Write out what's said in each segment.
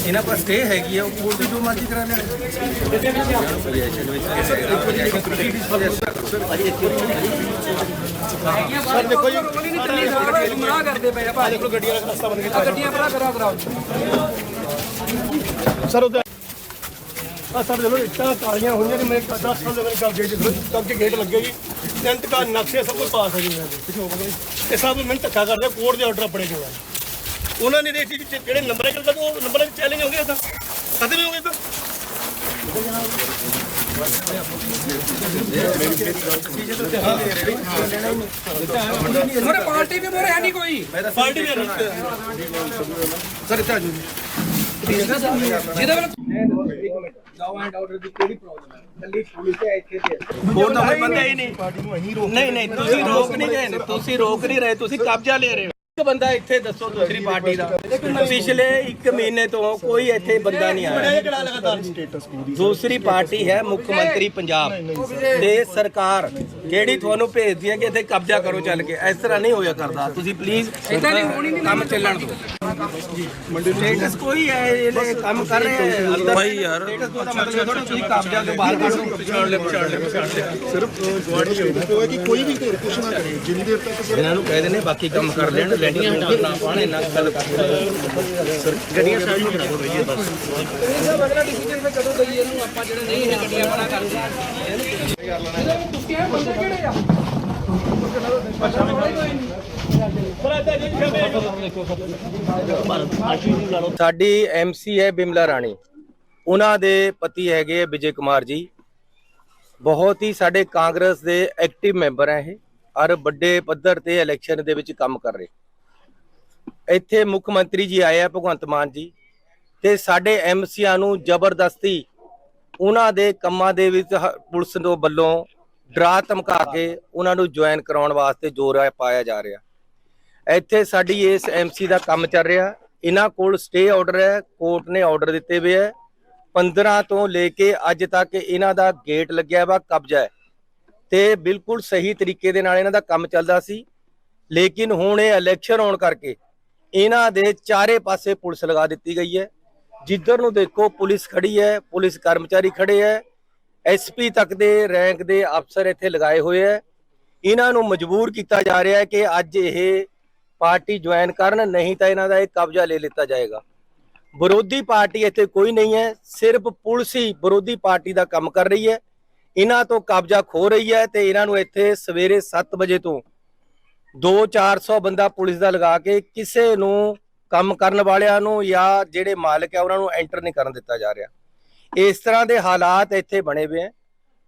ਇਹਨਾਂ ਪਰ ਸਟੇ ਹੈਗੀ ਆ, ਉਹ ਕੋਰਟ ਜੋ ਮਰਜ਼ੀ ਕਰਾ ਲੈਣ। ਸਰ, ਦੇਖੋ ਜੀ। ਗੁਨਾਹ ਕਰਦੇ ਪਏ ਆ ਆ ਦੇਖੋ ਗੱਡੀਆਂ ਦਾ ਰਸਤਾ ਬਣ ਆਹ ਗੱਡੀਆਂ ਭਰਾ ਕਰਾ ਕਰਾਓ ਸਰ ਉਹਦੇ ਆ ਸਰ, ਦੇਖੋ, ਇੱਟਾਂ ਕਾਲੀਆਂ ਹੋਈਆਂ ਨੇ ਮੇਰੇ 10 ਸਾਲ ਦੇ ਮੇਰੇ ਕਬਜ਼ੇ ਚ ਕਬਜ਼ੇ ਗੇਟ ਲੱਗੇ ਜੀ। ਟੈਂਟ ਦਾ ਨਕਸ਼ੇ ਸਭ ਕੁਝ ਪਾਸ ਹੈ ਹੋ ਗਏ ਇਹ ਸਭ ਮੈਨੂੰ ਧੱਕਾ ਕਰਦੇ ਕੋਰਟ ਦੇ ਆਰਡਰ ਆਪਣੇ ਕੋਲ ਆ ਉਹਨਾਂ ਨੇ ਦੇਖੀ ਜਿਹੜੇ ਨੰਬਰ ਹੈ ਕਿ ਉਹ ਨੰਬਰਾਂ ਦੀ ਚੈਲੰਜ ਹੋ ਗਿਆ ਤਾਂ ਕਦੇ ਵੀ ਹੋ ਗਿਆ ਤਾਂ ਮੋਰੇ ਪਾਰਟੀ ਵੀ ਮੋਰੇ ਹੈ ਨਹੀਂ ਕੋਈ। ਪਾਰਟੀ ਵੀ ਸਰ ਇੱਥੇ ਆ ਜੀ। ਜਿਹਦੇ ਵੱਲ ਲਾਅ ਐਂਡ ਆਰਡਰ ਦੀ ਕਿਹੜੀ ਪ੍ਰੋਬਲਮ ਹੈ? ਕੱਲੀ ਪੁਲਿਸ ਹੈ ਇੱਥੇ ਤੇ। ਹੋਰ ਤਾਂ ਕੋਈ ਬੰਦਾ ਹੀ ਨਹੀਂ। ਪਾਰਟੀ ਨੂੰ ਅਹੀਂ ਰੋਕ ਨਹੀਂ ਨਹੀਂ ਤੁਸੀਂ ਰੋਕ ਨਹੀਂ ਰਹੇ ਤੁਸੀਂ ਰੋਕ ਨਹੀਂ ਰਹੇ ਤੁਸੀਂ ਕਬਜ਼ਾ ਲੈ ਰਹੇ ਹੋ। ਇੱਕ ਬੰਦਾ ਇੱਥੇ ਦੱਸੋ ਦੂਸਰੀ ਪਾਰਟੀ ਦਾ। ਪਿਛਲੇ 1 ਮਹੀਨੇ ਤੋਂ ਕੋਈ ਇੱਥੇ ਬੰਦਾ ਨਹੀਂ ਆਇਆ। ਦੂਸਰੀ ਪਾਰਟੀ ਹੈ ਮੁੱਖ ਮੰਤਰੀ ਪੰਜਾਬ ਤੇ ਸਰਕਾਰ ਜਿਹੜੀ ਤੁਹਾਨੂੰ ਭੇਜਦੀ ਹੈ ਕਿ ਇੱਥੇ ਕਬਜ਼ਾ ਕਰੋ ਚੱਲ ਕੇ ਇਸ ਤਰ੍ਹਾਂ ਨਹੀਂ ਹੋਇਆ ਕਰਦਾ। ਤੁਸੀਂ ਪਲੀਜ਼ ਕੰਮ ਚੱਲਣ ਦਿਓ। ਸਟੇਟਸ ਕੋਈ ਹੈ ਇਹ ਕੰਮ ਕਰ ਰਹੇ ਹੈ? ਅੰਦਰ ਭਾਈ ਯਾਰ। ਸਟੇਟਸ ਦਾ ਮਤਲਬ ਥੋੜਾ ਤੁਸੀਂ ਕਬਜ਼ਾ ਤੋਂ ਬਾਹਰ ਕੱਢ। ਦਿਓ ਪਛਾਣ ਲੈ ਪਛਾਣ ਲੈ ਪਛਾਣ ਲੈ ਸਿਰਫ ਗਵਾੜੀ ਹੈ ਕਿ ਕੋਈ ਵੀ ਘੇਰ ਕੁਛ ਨਾ ਕਰੇ ਜਿੰਨੀ ਦੇਰ ਤੱਕ ਇਹਨਾਂ ਨੂੰ ਕਹਿ ਦਿੰਦੇ ਬਾਕੀ ਕੰਮ ਕਰ ਲੈਣ ਲੈਣੀਆਂ ਹਟਾਉਣਾ ਪਾਣੇ ਨਾ ਗੱਲ ਕਰ ਗੱਡੀਆਂ ਸਾਈਡ ਨੂੰ ਕਰਾ ਦਿਓ ਭਈਆ ਬਸ। ਇਹਦਾ ਅਗਲਾ ਡਿਸੀਜਨ ਫੇ ਕਦੋਂ ਦਈਏ ਇਹਨੂੰ ਆਪਾਂ ਜਿਹੜਾ ਨਹੀਂ ਇਹ ਗੱਡੀਆਂ ਬਣਾ ਕਰਦੇ ਇਹਦੇ ਵਿੱਚ ਤੁਸੀਂ ਇਹ ਬੰਦੇ ਕਿਹੜੇ ਆ? ਸਾਡੀ ਐਮਸੀ ਹੈ ਬਿਮਲਾ ਰਾਣੀ। ਉਹਨਾਂ ਦੇ ਪਤੀ ਹੈਗੇ ਵਿਜੇ ਕੁਮਾਰ ਜੀ। ਬਹੁਤ ਹੀ ਸਾਡੇ ਕਾਂਗਰਸ ਦੇ ਐਕਟਿਵ ਮੈਂਬਰ ਹੈ ਇਹ। ਔਰ ਵੱਡੇ ਪੱਧਰ ਤੇ ਇਲੈਕਸ਼ਨ ਦੇ ਵਿੱਚ ਕੰਮ ਕਰ ਰਹੇ। ਇੱਥੇ ਮੁੱਖ ਮੰਤਰੀ ਜੀ ਆਏ ਆ ਭਗਵੰਤ ਮਾਨ ਜੀ। ਤੇ ਸਾਡੇ ਐਮਸੀਆਂ ਨੂੰ ਜ਼ਬਰਦਸਤੀ ਉਹਨਾਂ ਦੇ ਕੰਮਾਂ ਦੇ ਵਿੱਚ ਪੁਲਿਸ ਦੇ ਵੱਲੋਂ ਡਰਾ ਧਮਕਾ ਕੇ ਉਹਨਾਂ ਨੂੰ ਜੁਆਇਨ ਕਰਾਉਣ ਵਾਸਤੇ ਜ਼ੋਰ ਪਾਇਆ ਜਾ ਰਿਹਾ। ਇੱਥੇ ਸਾਡੀ ਇਸ ਐਮਸੀ ਦਾ ਕੰਮ ਚੱਲ ਰਿਹਾ। ਇਹਨਾਂ ਕੋਲ ਸਟੇ ਆਰਡਰ ਹੈ ਕੋਰਟ ਨੇ ਆਰਡਰ ਦਿੱਤੇ ਹੋਏ ਹੈ। 15 ਤੋਂ ਲੈ ਕੇ ਅੱਜ ਤੱਕ ਇਹਨਾਂ ਦਾ ਗੇਟ ਲੱਗਿਆ ਵਾ, ਕਬਜ਼ਾ ਹੈ। ਤੇ ਬਿਲਕੁਲ ਸਹੀ ਤਰੀਕੇ ਦੇ ਨਾਲ ਇਹਨਾਂ ਦਾ ਕੰਮ ਚੱਲਦਾ ਸੀ। ਲੇਕਿਨ ਹੁਣ ਇਹ ਇਲੈਕਸ਼ਨ ਹੋਣ ਕਰਕੇ ਇਹਨਾਂ ਦੇ ਚਾਰੇ ਪਾਸੇ ਪੁਲਿਸ ਲਗਾ ਦਿੱਤੀ ਗਈ ਹੈ। ਜਿੱਧਰ ਨੂੰ ਦੇਖੋ ਪੁਲਿਸ ਖੜੀ ਹੈ, ਪੁਲਿਸ ਕਰਮਚਾਰੀ ਖੜੇ ਹੈ। ਐਸਪੀ ਤੱਕ ਦੇ ਰੈਂਕ ਦੇ ਅਫਸਰ ਇੱਥੇ ਲਗਾਏ ਹੋਏ ਹੈ। ਇਹਨਾਂ ਨੂੰ ਮਜਬੂਰ ਕੀਤਾ ਜਾ ਰਿਹਾ ਹੈ ਕਿ ਅੱਜ ਇਹ ਪਾਰਟੀ ਜੁਆਇਨ ਕਰਨ, ਨਹੀਂ ਤਾਂ ਇਹਨਾਂ ਦਾ ਇਹ ਕਬਜ਼ਾ ਲੈ ਲਿੱਤਾ ਜਾਏਗਾ। ਵਿਰੋਧੀ ਪਾਰਟੀ ਇੱਥੇ ਕੋਈ ਨਹੀਂ ਹੈ, ਸਿਰਫ ਪੁਲਿਸ ਹੀ ਵਿਰੋਧੀ ਪਾਰਟੀ ਦਾ ਕੰਮ ਕਰ ਰਹੀ ਹੈ। ਇਹਨਾਂ ਤੋਂ ਕਬਜ਼ਾ ਖੋ ਰਹੀ ਹੈ ਤੇ ਇਹਨਾਂ ਨੂੰ ਇੱਥੇ ਸਵੇਰੇ 7 ਵਜੇ ਤੋਂ 2-400 ਬੰਦਾ ਪੁਲਿਸ ਦਾ ਲਗਾ ਕੇ ਕਿਸੇ ਨੂੰ ਕੰਮ ਕਰਨ ਵਾਲਿਆਂ ਨੂੰ ਜਾਂ ਜਿਹੜੇ ਮਾਲਕ ਹੈ ਉਹਨਾਂ ਨੂੰ ਐਂਟਰ ਨਹੀਂ ਕਰਨ ਦਿੱਤਾ ਜਾ ਰਿਹਾ। ਇਸ ਤਰ੍ਹਾਂ ਦੇ ਹਾਲਾਤ ਇੱਥੇ ਬਣੇ ਹੋਏ ਹੈ।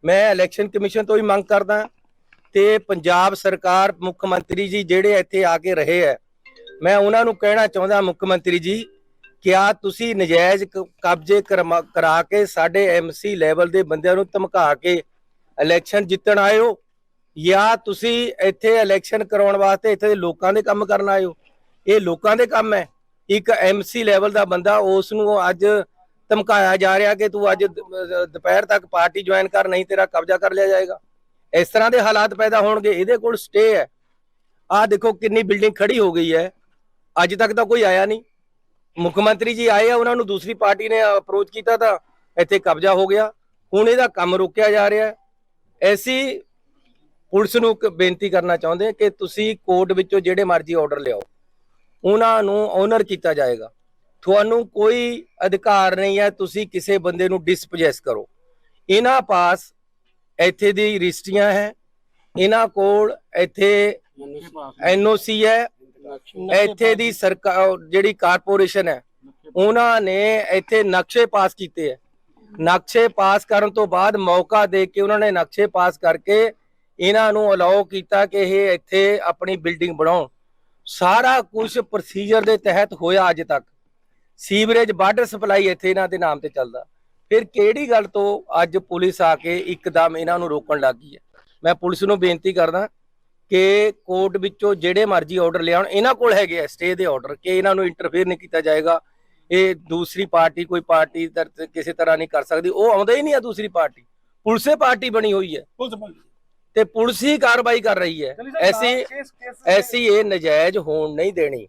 ਮੈਂ ਇਲੈਕਸ਼ਨ ਕਮਿਸ਼ਨ ਤੋਂ ਹੀ ਮੰਗ ਕਰਦਾ। ਤੇ ਪੰਜਾਬ ਸਰਕਾਰ ਮੁੱਖ ਮੰਤਰੀ ਜੀ ਜਿਹੜੇ ਇੱਥੇ ਆ ਕੇ ਰਹੇ ਹੈ ਮੈਂ ਉਹਨਾਂ ਨੂੰ ਕਹਿਣਾ ਚਾਹੁੰਦਾ ਮੁੱਖ ਮੰਤਰੀ ਜੀ, ਕਿਆ ਤੁਸੀਂ ਨਜਾਇਜ਼ ਕਬਜ਼ੇ ਕਰਾ ਕੇ ਸਾਡੇ ਐਮਸੀ ਲੈਵਲ ਦੇ ਬੰਦਿਆਂ ਨੂੰ ਧਮਕਾ ਕੇ ਇਲੈਕਸ਼ਨ ਜਿੱਤਣ ਆਏ ਹੋ? ਜਾਂ ਤੁਸੀਂ ਇੱਥੇ ਇਲੈਕਸ਼ਨ ਕਰਾਉਣ ਵਾਸਤੇ ਇੱਥੇ ਦੇ ਲੋਕਾਂ ਦੇ ਕੰਮ ਕਰਨ ਆਏ ਹੋ? ਇਹ ਲੋਕਾਂ ਦੇ ਕੰਮ ਹੈ ਇੱਕ ਐਮਸੀ ਲੈਵਲ ਦਾ ਬੰਦਾ ਉਸ ਨੂੰ ਅੱਜ ਧਮਕਾਇਆ ਜਾ ਰਿਹਾ ਕਿ ਤੂੰ ਅੱਜ ਦੁਪਹਿਰ ਤੱਕ ਪਾਰਟੀ ਜੁਆਇਨ ਕਰ, ਨਹੀਂ ਤੇਰਾ ਕਬਜ਼ਾ ਕਰ ਲਿਆ ਜਾਏਗਾ। ਇਸ ਤਰ੍ਹਾਂ ਦੇ ਹਾਲਾਤ ਪੈਦਾ ਹੋਣਗੇ, ਇਹਦੇ ਕੋਲ ਸਟੇ ਹੈ। ਆਹ ਦੇਖੋ ਕਿੰਨੀ ਬਿਲਡਿੰਗ ਖੜੀ ਹੋ ਗਈ ਹੈ। ਅੱਜ ਤੱਕ ਤਾਂ ਕੋਈ ਆਇਆ ਨਹੀਂ। ਮੁੱਖ ਮੰਤਰੀ ਜੀ ਆਏ ਆ, ਉਹਨਾਂ ਨੂੰ ਦੂਸਰੀ ਪਾਰਟੀ ਨੇ ਅਪਰੋਚ ਕੀਤਾ ਤਾਂ ਇੱਥੇ ਕਬਜ਼ਾ ਹੋ ਗਿਆ। ਹੁਣ ਇਹਦਾ ਕੰਮ ਰੋਕਿਆ ਜਾ ਰਿਹਾ ਹੈ। ਐਸੀ ਪੁਲਿਸ ਨੂੰ ਇੱਕ ਬੇਨਤੀ ਕਰਨਾ ਚਾਹੁੰਦੇ ਕਿ ਤੁਸੀਂ ਕੋਰਟ ਵਿੱਚੋਂ ਜਿਹੜੇ ਮਰਜ਼ੀ ਆਰਡਰ ਲਿਆਓ। ਉਹਨਾਂ ਨੂੰ ਓਨਰ ਕੀਤਾ ਜਾਏਗਾ। ਤੁਹਾਨੂੰ ਕੋਈ ਅਧਿਕਾਰ ਨਹੀਂ ਹੈ, ਤੁਸੀਂ ਕਿਸੇ ਬੰਦੇ ਨੂੰ ਡਿਸਪੋਜੈਸ ਕਰੋ। ਇਹਨਾਂ ਪਾਸ ਇੱਥੇ ਦੀ ਰਜਿਸਟਰੀਆਂ ਹੈ, ਇਹਨਾਂ ਕੋਲ ਇੱਥੇ ਐਨਓਸੀ ਹੈ, ਇੱਥੇ ਦੀ ਸਰਕਾਰ ਜਿਹੜੀ ਕਾਰਪੋਰੇਸ਼ਨ ਹੈ, ਉਹਨਾਂ ਨੇ ਇੱਥੇ ਨਕਸ਼ੇ ਪਾਸ ਕੀਤੇ ਹੈ। ਨਕਸ਼ੇ ਪਾਸ ਕਰਨ ਤੋਂ ਬਾਅਦ ਮੌਕਾ ਦੇ ਕੇ ਉਹਨਾਂ ਨੇ ਨਕਸ਼ੇ ਪਾਸ ਕਰਕੇ ਇਹਨਾਂ ਨੂੰ ਅਲਾਉ ਕੀਤਾ ਕਿ ਇਹ ਇੱਥੇ ਆਪਣੀ ਬਿਲਡਿੰਗ ਬਣਾਉਣ। ਸਾਰਾ ਕੁਝ ਪ੍ਰੋਸੀਜਰ ਦੇ ਤਹਿਤ ਹੋਇਆ ਅੱਜ ਤੱਕ। ਸੀਵਰੇਜ ਵਾਟਰ ਸਪਲਾਈ ਇੱਥੇ ਇਹਨਾਂ ਦੇ ਨਾਮ ਤੇ ਚੱਲਦਾ। ਫਿਰ ਕਿਹੜੀ ਗੱਲ ਤੋਂ ਅੱਜ ਪੁਲਿਸ ਆ ਕੇ ਇੱਕਦਮ ਇਹਨਾਂ ਨੂੰ ਰੋਕਣ ਲੱਗੀ ਹੈ? ਮੈਂ ਪੁਲਿਸ ਨੂੰ ਬੇਨਤੀ ਕਰਦਾ ਕਿ ਕੋਰਟ ਵਿੱਚੋਂ ਜਿਹੜੇ ਮਰਜ਼ੀ ਆਰਡਰ ਲਿਆਉਣ ਇਹਨਾਂ ਕੋਲ ਹੈਗੇ ਆ ਸਟੇ ਦੇ ਆਰਡਰ ਕਿ ਇਹਨਾਂ ਨੂੰ ਇੰਟਰਫੇਅਰ ਨਹੀਂ ਕੀਤਾ ਜਾਏਗਾ। ਇਹ ਦੂਸਰੀ ਪਾਰਟੀ ਕੋਈ ਪਾਰਟੀ ਕਿਸੇ ਤਰ੍ਹਾਂ ਨਹੀਂ ਕਰ ਸਕਦੀ। ਉਹ ਆਉਂਦਾ ਹੀ ਨਹੀਂ ਆ ਦੂਸਰੀ ਪਾਰਟੀ। ਪੁਲਿਸੇ ਪਾਰਟੀ ਬਣੀ ਹੋਈ ਹੈ। ਤੇ ਪੁਲਿਸ ਹੀ ਕਾਰਵਾਈ ਕਰ ਰਹੀ ਹੈ। ਐਸੀ ਐਸੀ ਇਹ ਨਜਾਇਜ਼ ਹੋਣ ਨਹੀਂ ਦੇਣੀ।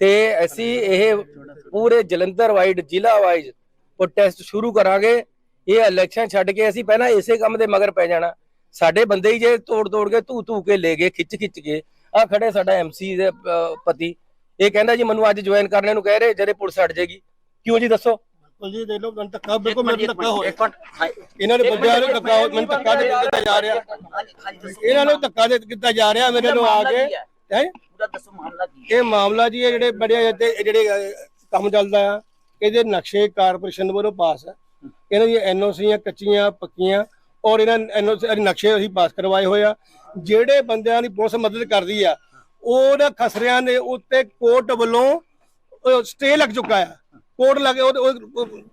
ਤੇ ਅਸੀਂ ਇਹ ਪੂਰੇ ਜਲੰਧਰ ਵਾਈਡ ਜ਼ਿਲ੍ਹਾ ਵਾਈਜ਼ ਪ੍ਰੋਟੈਸਟ ਸ਼ੁਰੂ ਕਰਾਂਗੇ ਇਹ ਇਲੈਕਸ਼ਨ ਛੱਡ ਕੇ ਅਸੀਂ ਪਹਿਲਾਂ ਇਸੇ ਕੰਮ ਦੇ ਮਗਰ ਪੈ ਜਾਣਾ। ਸਾਡੇ ਬੰਦੇ ਹੀ ਜੇ ਤੋੜ ਤੋੜ ਕੇ ਧੂ ਧੂ ਕੇ ਲੈ ਗਏ ਖਿੱਚ ਖਿੱਚ ਕੇ ਆ ਖੜੇ ਸਾਡਾ ਐਮਸੀ ਦੇ ਪਤੀ। ਇਹ ਕਹਿੰਦਾ ਜੀ ਮੈਨੂੰ ਅੱਜ ਜੁਆਇਨ ਕਰਨੇ ਨੂੰ ਕਹਿ ਰਹੇ ਜਿਹੜੇ ਪੁਲਿਸ ਹਟ ਜਾਏਗੀ। ਕਿਉਂ ਜੀ ਦੱਸੋ? ਜੀ ਦੇਖ ਲਓ ਮੈਨੂੰ ਧੱਕਾ ਬਿਲਕੁਲ ਮੈਨੂੰ ਧੱਕਾ ਹੋ ਰਿਹਾ ਇਹਨਾਂ ਨੇ ਬੰਦਿਆਂ ਨੂੰ ਧੱਕਾ ਮੈਨੂੰ ਧੱਕਾ ਦੇ ਦਿੱਤਾ ਜਾ ਰਿਹਾ। ਇਹਨਾਂ ਨੂੰ ਧੱਕਾ ਦੇ ਦਿੱਤਾ ਜਾ ਰਿਹਾ ਮੇਰੇ ਨੂੰ ਆ ਕੇ। ਹੈ? ਪੂਰਾ ਦੱਸੋ ਮਾਮਲਾ ਕੀ ਇਹ ਮਾਮਲਾ ਜੀ ਇਹ ਜਿਹੜੇ ਬੜੇ ਕੰਮ ਚੱਲਦਾ ਆ। ਇਹਦੇ ਨਕਸ਼ੇ ਕਾਰਪੋਰੇਸ਼ਨ ਵੱਲੋਂ ਪਾਸ ਹੈ, ਇਹਨਾਂ ਦੀਆਂ ਐਨਓਸੀਆਂ ਕੱਚੀਆਂ, ਪੱਕੀਆਂ, ਔਰ ਇਹਨਾਂ ਐਨਓਸੀ ਨਕਸ਼ੇ ਅਸੀਂ ਪਾਸ ਕਰਵਾਏ ਹੋਏ ਆ। ਜਿਹੜੇ ਬੰਦਿਆਂ ਦੀ ਪੁਲਿਸ ਮਦਦ ਕਰਦੀ ਆ ਉਹਨਾਂ ਖਸਰਿਆਂ ਦੇ ਉੱਤੇ ਕੋਰਟ ਵੱਲੋਂ ਸਟੇ ਲੱਗ ਚੁੱਕਾ ਆ। ਕੋਰਟ ਲੱਗੇ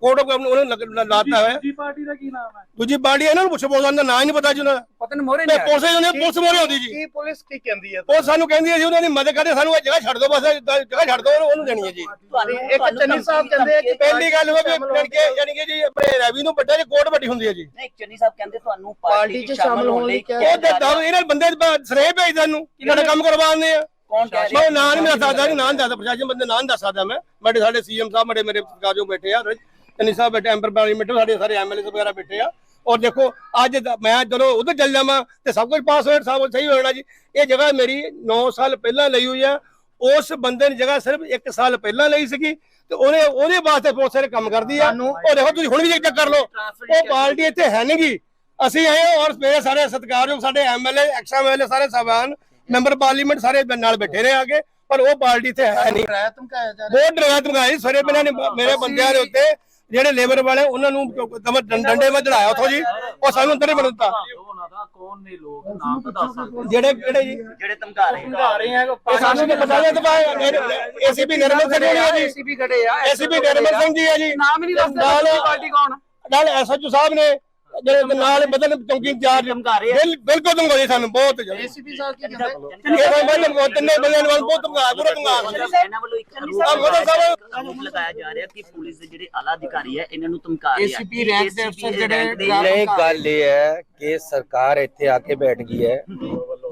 ਕੋਰਟ ਉਹਨੇ ਲੱਗ- ਲਾਤਾ ਹੈ ਦੂਜੀ ਪਾਰਟੀ ਦਾ ਕੀ ਨਾਮ ਹੈ? ਦੂਜੀ ਬਾਡੀ ਇਹਨਾਂ ਨੂੰ ਪੁੱਛੋ ਬੋਲਦਾ ਦਾ ਨਾਂ ਹੀ ਨਹੀਂ ਪਤਾ ਜੀ ਉਹਨਾਂ ਦਾ। ਪਤਾ ਨਹੀਂ ਮੋਰੇ ਤੇ ਪੁਲਿਸ ਨੇ ਪੁਲਿਸ ਮੋਰੇ ਆਉਂਦੀ ਜੀ। ਕੀ ਪੁਲਿਸ ਕੀ ਕਹਿੰਦੀ ਹੈ? ਉਹ ਸਾਨੂੰ ਕਹਿੰਦੀ ਹੈ ਜੀ ਉਹਨਾਂ ਦੀ ਮਦਦ ਕਰਦੇ ਸਾਨੂੰ ਇਹ ਜਗ੍ਹਾ ਛੱਡ ਦਿਓ ਬਸ ਜਗ੍ਹਾ ਛੱਡ ਦਿਓ ਉਹਨੂੰ ਦੇਣੀ ਹੈ ਜੀ। ਇੱਕ ਚੰਨੀ ਸਾਹਿਬ ਕਹਿੰਦੇ ਕਿ ਪਹਿਲੀ ਗੱਲ ਉਹ ਵੀ ਜਾਣੀ ਕਿ ਜਾਣੀ ਕਿ ਜੀ ਆਪਣੇ ਰੈਵਨਿਊ ਵੱਡਾ ਜੀ ਕੋਰਟ ਵੱਡੀ ਹੁੰਦੀ ਹੈ ਜੀ। ਨਹੀਂ ਚੰਨੀ ਸਾਹਿਬ ਕਹਿੰਦੇ ਤੁਹਾਨੂੰ ਪਾਰਟੀ 'ਚ ਸ਼ਾਮਲ ਹੋਣ ਲਈ ਉਹ ਇਹਨਾਂ ਬੰਦੇ ਸਰੇ ਭੇਜ ਸਾਨੂੰ ਇਹਨਾਂ ਦਾ ਕੰਮ ਕਰਵਾਉਂਦੇ ਆ। ਕੌਣ ਕਹਿ ਮੈਂ ਰਿਹਾ ਨਾਂ ਨਹੀਂ ਮੈਂ ਦੱਸਦਾ ਨਹੀਂ ਨਾਂ ਨੀ ਦੱਸਦਾ ਪ੍ਰਸ਼ਾਸਨ ਬੰਦੇ ਨਾਂ ਨੀ ਦੱਸ ਸਕਦਾ ਮੈਂ। ਬੜੇ ਸਾਡੇ ਸੀਐਮ ਸਾਹਿਬ ਬੜੇ ਮੇਰੇ ਸਰਕਾਰਯੋਗ ਬੈਠੇ ਆ ਚੰਨੀ ਸਾਹਿਬ ਬੈਠੇ ਐਮਪਰ ਪਾਰਲੀਮੈਂਟ ਸਾਡੇ ਸਾਰੇ ਐਮਐਲਏ ਵਗੈਰਾ ਬੈਠੇ ਆ। ਔਰ ਦੇਖੋ ਅੱਜ ਮੈਂ ਜਦੋਂ ਉਧਰ ਚੱਲ ਜਾਵਾਂ ਤੇ ਸਭ ਕੁਝ ਪਾਸ ਹੋਇਆ ਸਭ ਸਹੀ ਹੋ ਜਾਣਾ ਜੀ। ਇਹ ਜਗ੍ਹਾ ਮੇਰੀ 9 ਸਾਲ ਪਹਿਲਾਂ ਲਈ ਹੋਈ ਆ। ਉਸ ਬੰਦੇ ਨੇ ਜਗ੍ਹਾ ਸਿਰਫ 1 ਸਾਲ ਪਹਿਲਾਂ ਲਈ ਸੀਗੀ ਤੇ ਉਹਨੇ ਉਹਦੇ ਵਾਸਤੇ ਬਹੁਤ ਸਾਰੇ ਕੰਮ ਕਰਦੀ ਆ। ਉਹ ਦੇਖੋ ਤੁਸੀਂ ਹੁਣ ਵੀ ਚੈੱਕ ਕਰ ਲਓ। ਉਹ ਪਾਰਟੀ ਇੱਥੇ ਹੈ ਨਹੀਂਗੀ ਅਸੀਂ ਆਏ ਔਰ ਮੇਰੇ ਸਾਰੇ ਸਤਿਕਾਰਯੋਗ ਸਾਡੇ ਐਮਐਲਏ ਐਕਸ ਐਮਐਲਏ ਸਾਰੇ ਸਭਾਨ ਮੈਂਬਰ ਪਾਰਲੀਮੈਂਟ ਸਾਰੇ ਨਾਲ ਬੈਠੇ ਨੇ ਆ ਕੇ ਪਰ ਉਹ ਪਾਰਟੀ ਇੱਥੇ ਹੈ ਨਹੀਂ। ਰਾਇ ਧਮਕਾਇਆ ਜਾ ਬਹੁਤ ਡਰਾਇਆ ਧਮਕਾਇਆ ਸਵੇਰੇ ਪਹਿਲਾਂ ਨੇ ਮੇਰੇ ਬੰਦਿਆਂ ਦੇ ਉੱਤੇ ਜਿਹੜੇ ਲੇਬਰ ਵਾਲੇ ਉਹਨਾਂ ਨੂੰ ਡੰਡੇ ਵਿੱਚ ਚੜਾਇਆ ਉੱਥੋਂ ਜੀ ਉਹ ਸਾਨੂੰ ਅੰਦਰ ਹੀ ਬਣ ਦਿੱਤਾ। ਕੌਣ ਨੇ ਲੋਕ ਨਾਮ ਤਾਂ ਦੱਸ ਸਕਦੇ ਜਿਹੜੇ ਕਿਹੜੇ ਜੀ ਜਿਹੜੇ ਧਮਕਾ ਰਹੇ ਆ ਇਹ ਸਾਨੂੰ ਤਾਂ ਪਤਾ ਨਹੀਂ ਤਾਂ ਏਸੀਪੀ ਨਿਰਮਲ ਸਿੰਘ ਜੀ ਐਸਪੀ ਖੜੇ ਆ ਏਸੀਪੀ ਨਿਰਮਲ ਸਿੰਘ ਜੀ ਹੈ ਜੀ। ਨਾਮ ਹੀ ਨਹੀਂ ਦੱਸਦੇ ਪਾਰਟੀ ਕੌਣ ਨਾਲ ਐਸਐਚਓ ਸਾਹਿਬ ਨੇ ਜਿਹੜੇ ਨਾਲ ਬਦਲ ਚੌਂਕੀ ਇੰਚਾਰਜ ਧਮਕਾ ਰਹੇ ਆ। ਬਿਲ- ਬਿਲਕੁਲ ਧਮਕਾ ਜੀ ਸਾਨੂੰ ਬਹੁਤ ਜ਼ਿਆਦਾ। ਏਸੀਪੀ ਸਾਹਿਬ ਕੀ ਕਹਿੰਦੇ? ਇਹ ਤਿੰਨੇ ਬੰਦਿਆਂ ਨੂੰ ਬਹੁਤ ਧਮਕਾ ਪੂਰਾ ਧਮਕਾ। ਇਹਨਾਂ ਵੱਲੋਂ ਇੱਕ ਆਰੋਪ ਆਹ ਮੋਦੀ ਸਾਹਿਬ- ਆਰੋਪ ਲਗਾਇਆ ਜਾ ਰਿਹਾ ਕਿ ਪੁਲਿਸ ਦੇ ਜਿਹੜੇ ਆਲਾ ਅਧਿਕਾਰੀ ਹੈ ਇਹਨਾਂ ਨੂੰ ਧਮਕਾ ਰਹੇ ਆ ACP ਰੈਂਕ ਦੇ ਅਫਸਰ ਜਿਹੜੇ ਰੈਂਕ ਦੇ ਨਹੀਂ ਗੱਲ ਇਹ ਹੈ ਕਿ ਸਰਕਾਰ ਇੱਥੇ ਆ ਕੇ ਬੈਠ ਗਈ ਹੈ।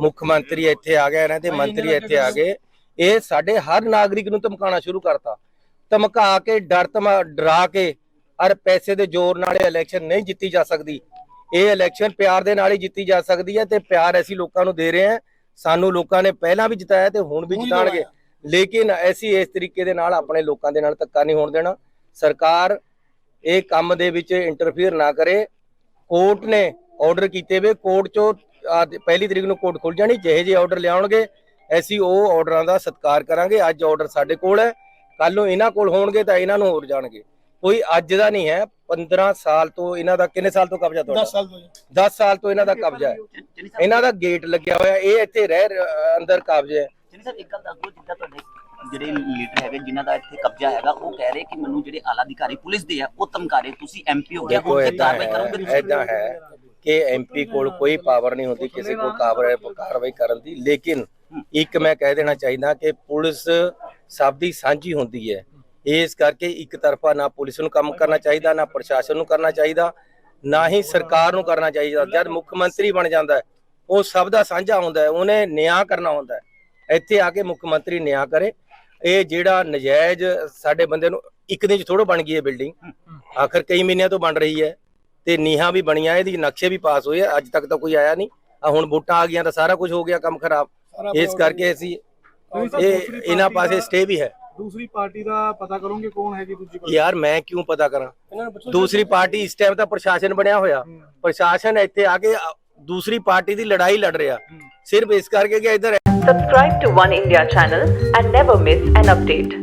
ਮੁੱਖ ਮੰਤਰੀ ਇੱਥੇ ਆ ਗਏ ਇਹਨਾਂ ਦੇ ਮੰਤਰੀ ਇੱਥੇ ਆ ਗਏ। ਇਹ ਸਾਡੇ ਹਰ ਨਾਗਰਿਕ ਨੂੰ ਧਮਕਾਉਣਾ ਸ਼ੁਰੂ ਕਰਤਾ। ਧਮਕਾ ਕੇ ਡਰ ਧਮਾ ਡਰਾ ਕੇ ਔਰ ਪੈਸੇ ਦੇ ਜ਼ੋਰ ਨਾਲ ਇਹ ਇਲੈਕਸ਼ਨ ਨਹੀਂ ਜਿੱਤੀ ਜਾ ਸਕਦੀ। ਇਹ ਇਲੈਕਸ਼ਨ ਪਿਆਰ ਦੇ ਨਾਲ ਹੀ ਜਿੱਤੀ ਜਾ ਸਕਦੀ ਹੈ ਤੇ ਪਿਆਰ ਅਸੀਂ ਲੋਕਾਂ ਨੂੰ ਦੇ ਰਹੇ ਹਾਂ। ਸਾਨੂੰ ਲੋਕਾਂ ਨੇ ਪਹਿਲਾਂ ਵੀ ਜਿਤਾਇਆ ਤੇ ਹੁਣ ਵੀ ਜਿਤਾਣਗੇ ਲੇਕਿਨ ਅਸੀਂ ਇਸ ਤਰੀਕੇ ਦੇ ਨਾਲ ਆਪਣੇ ਲੋਕਾਂ ਦੇ ਨਾਲ ਧੱਕਾ ਨਹੀਂ ਹੋਣ ਦੇਣਾ। ਸਰਕਾਰ ਇਹ ਕੰਮ ਦੇ ਵਿੱਚ ਇੰਟਰਫੀਅਰ ਨਾ ਕਰੇ। ਕੋਰਟ ਨੇ ਆਰਡਰ ਕੀਤੇ ਵੇ। ਕੋਰਟ ਚੋਂ ਪਹਿਲੀ ਤਰੀਕ ਨੂੰ ਕੋਰਟ ਖੁੱਲ ਜਾਣੀ। ਜਿਹੇ ਜਿਹੇ ਆਰਡਰ ਲਿਆਉਣਗੇ ਅਸੀਂ ਉਹ ਆਰਡਰਾਂ ਦਾ ਸਤਿਕਾਰ ਕਰਾਂਗੇ। ਅੱਜ ਆਰਡਰ ਸਾਡੇ ਕੋਲ ਹੈ। ਕੱਲ ਨੂੰ ਇਹਨਾਂ ਕੋਲ ਹੋਣਗੇ ਤਾਂ ਇਹਨਾਂ ਨੂੰ ਹੋਰ ਜਾਣਗੇ। ਕੋਈ ਅੱਜ ਦਾ ਨਹੀਂ ਹੈ 15 ਸਾਲ ਤੋਂ ਇਹਨਾਂ ਦਾ ਕਿੰਨੇ ਸਾਲ ਤੋਂ ਕਬਜ਼ਾ 10 ਤੁਹਾਡਾ ਸਾਲ ਤੋਂ ਜੀ। 10 ਸਾਲ ਤੋਂ ਇਹਨਾਂ ਦਾ ਕਬਜ਼ਾ ਹੈ। ਇਹਨਾਂ ਦਾ ਗੇਟ ਲੱਗਿਆ ਹੋਇਆ ਇਹ ਇੱਥੇ ਰਹਿ ਅੰਦਰ ਕਬਜ਼ਾ ਹੈ। ਚੰਨੀ ਸਾਹਿਬ ਇੱਕ ਗੱਲ ਦੱਸ ਦਿਓ ਜਿੱਦਾਂ ਤੁਹਾਡੇ ਜਿਹੜੇ ਲੀਡਰ ਹੈਗੇ ਜਿਨ੍ਹਾਂ ਦਾ ਇੱਥੇ ਕਬਜ਼ਾ ਹੈਗਾ ਉਹ ਕਹਿ ਰਹੇ ਕਿ ਮੈਨੂੰ ਜਿਹੜੇ ਆਲਾ ਅਧਿਕਾਰੀ ਪੁਲਿਸ ਦੇ ਆ ਉਹ ਧਮਕਾ ਰਹੇ ਤੁਸੀਂ ਐਮਪੀ ਹੋ ਗਿਆ ਦੇਖੋ ਹੁਣ ਤੇ ਏਦਾਂ ਕਾਰਵਾਈ ਕਰੋਗੇ ਹੈ ਤੁਸੀਂ? ਏਦਾਂ ਹੈ ਕਿ ਐਮਪੀ ਕੋਲ ਕੋਈ ਪਾਵਰ ਨਹੀਂ ਹੁੰਦੀ ਕਿਸੇ ਕੋਲ ਕਾਬਰ ਕਾਰਵਾਈ ਕਰਨ ਦੀ। ਲੇਕਿਨ ਇੱਕ ਮੈਂ ਕਹਿ ਦੇਣਾ ਚਾਹੀਦਾ ਕਿ ਪੁਲਿਸ ਸਭ ਦੀ ਸਾਂਝੀ ਹੁੰਦੀ ਹੈ। ਇਸ ਕਰਕੇ ਇੱਕ ਤਰਫਾ ਨਾ ਪੁਲਿਸ ਨੂੰ ਕੰਮ ਕਰਨਾ ਚਾਹੀਦਾ ਨਾ ਪ੍ਰਸ਼ਾਸਨ ਨੂੰ ਕਰਨਾ ਚਾਹੀਦਾ ਨਾ ਹੀ ਸਰਕਾਰ ਨੂੰ ਕਰਨਾ ਚਾਹੀਦਾ। ਜਦ ਮੁੱਖ ਮੰਤਰੀ ਬਣ ਜਾਂਦਾ ਉਹ ਸਭ ਦਾ ਸਾਂਝਾ ਹੁੰਦਾ ਹੈ ਉਹਨੇ ਨਿਆਂ ਕਰਨਾ ਹੁੰਦਾ ਹੈ। ਇੱਥੇ ਆ ਕੇ ਮੁੱਖ ਮੰਤਰੀ ਨਿਆਂ ਕਰੇ। ਇਹ ਜਿਹੜਾ ਨਜਾਇਜ਼ ਸਾਡੇ ਬੰਦੇ ਨੂੰ ਇੱਕ ਦਿਨ ਚ ਥੋੜੋ ਬਣ ਗਈ ਹੈ ਬਿਲਡਿੰਗ। ਆਖਰ ਕਈ ਮਹੀਨਿਆਂ ਤੋਂ ਬਣ ਰਹੀ ਹੈ ਤੇ ਨੀਹਾਂ ਵੀ ਬਣੀਆਂ ਇਹਦੀ ਨਕਸ਼ੇ ਵੀ ਪਾਸ ਹੋਏ ਅੱਜ ਤੱਕ ਤਾਂ ਕੋਈ ਆਇਆ ਨਹੀਂ। ਆ ਹੁਣ ਵੋਟਾਂ ਆ ਗਈਆਂ ਤਾਂ ਸਾਰਾ ਕੁਝ ਹੋ ਗਿਆ ਕੰਮ ਖਰਾਬ। ਇਸ ਕਰਕੇ ਅਸੀਂ ਇਹ ਇਹਨਾਂ ਪਾਸੇ ਸਟੇ ਵੀ ਹੈ। ਦੂਸਰੀ ਪਾਰਟੀ ਦਾ ਪਤਾ ਕਰੋਗੇ ਕੌਣ ਹੈਗੀ ਦੂਜੀ ਪਾਰਟੀ? ਯਾਰ ਮੈਂ ਕਿਉਂ ਪਤਾ ਕਰਾਂ? ਇਹਨਾਂ ਨੂੰ ਪੁੱਛੋ ਦੂਸਰੀ ਪਾਰਟੀ ਇਸ ਟਾਈਮ ਤਾਂ ਪ੍ਰਸ਼ਾਸਨ ਬਣਿਆ ਹੋਇਆ। ਪ੍ਰਸ਼ਾਸਨ ਇੱਥੇ ਆ ਕੇ ਅ, ਦੂਸਰੀ ਪਾਰਟੀ ਦੀ ਲੜਾਈ ਲੜ ਰਿਹਾ। ਸਿਰਫ ਇਸ ਕਰਕੇ ਕਿ ਇੱਧਰ Subscribe to One India channel and never miss an update.